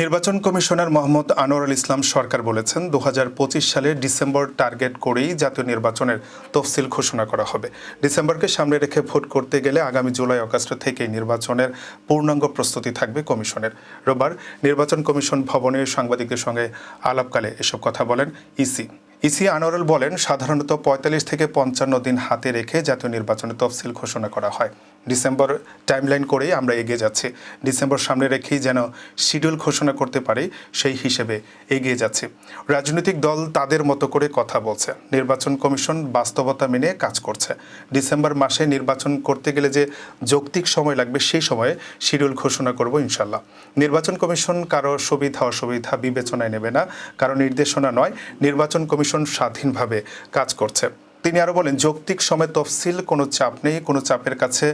নির্বাচন কমিশনার মোহাম্মদ আনোয়ারুল ইসলাম সরকার বলেছেন, দুহাজার পঁচিশ সালের ডিসেম্বর টার্গেট করেই জাতীয় নির্বাচনের তফসিল ঘোষণা করা হবে। ডিসেম্বরকে সামনে রেখে ভোট করতে গেলে আগামী জুলাই, অগাস্ট থেকেই নির্বাচনের পূর্ণাঙ্গ প্রস্তুতি থাকবে কমিশনের। রোববার নির্বাচন কমিশন ভবনে সাংবাদিকদের সঙ্গে আলাপকালে এসব কথা বলেন ইসি। ইসি আনোয়ারুল বলেন, সাধারণত পঁয়তাল্লিশ থেকে পঞ্চান্ন দিন হাতে রেখে জাতীয় নির্বাচনের তফসিল ঘোষণা করা হয়। ডিসেম্বর টাইমলাইন করেই আমরা এগিয়ে যাচ্ছি। ডিসেম্বর সামনে রেখেই যেন শিডিউল ঘোষণা করতে পারি, সেই হিসেবে এগিয়ে যাচ্ছে। রাজনৈতিক দল তাদের মতো করে কথা বলছে। নির্বাচন কমিশন বাস্তবতা মেনে কাজ করছে। ডিসেম্বর মাসে নির্বাচন করতে গেলে যে যৌক্তিক সময় লাগবে, সেই সময়ে শিডিউল ঘোষণা করব ইনশাল্লাহ। নির্বাচন কমিশন কারও সুবিধা অসুবিধা বিবেচনায় নেবে না। কারও নির্দেশনা নয়। নির্বাচন কমিশন স্বাধীনভাবে কাজ করছে। তিনি আরও বলেন, যৌক্তিক সময় তফসিল, কোনো চাপ নেই। কোনো চাপের কাছে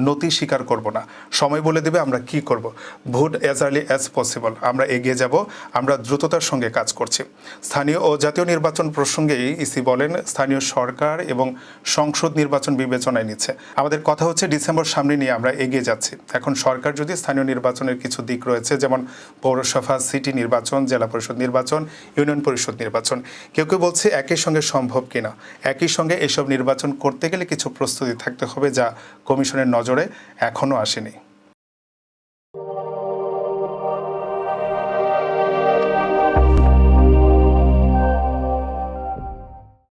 নতি স্বীকার করব না। সময় বলে দেবে আমরা কি করব। Vote as early as possible আমরা এগিয়ে যাব, আমরা দ্রুততার সঙ্গে কাজ করছি। স্থানীয় ও জাতীয় নির্বাচন প্রসঙ্গেই ইসি বলেন, স্থানীয় সরকার এবং সংসদ নির্বাচন বিবেচনায় নিচ্ছে। আমাদের কথা হচ্ছে ডিসেম্বর সামনে নিয়ে আমরা এগিয়ে যাচ্ছি। এখন সরকার যদি স্থানীয় নির্বাচনের কিছু দিক রয়েছে, যেমন পৌরসভা, সিটি নির্বাচন, জেলা পরিষদ নির্বাচন, ইউনিয়ন পরিষদ নির্বাচন, কেউ কেউ বলছে একই সঙ্গে সম্ভব কিনা। একই সঙ্গে এসব নির্বাচন করতে গেলে কিছু প্রস্তুতি থাকতে হবে যা কমিশনের নজরে এখনও আসেনি।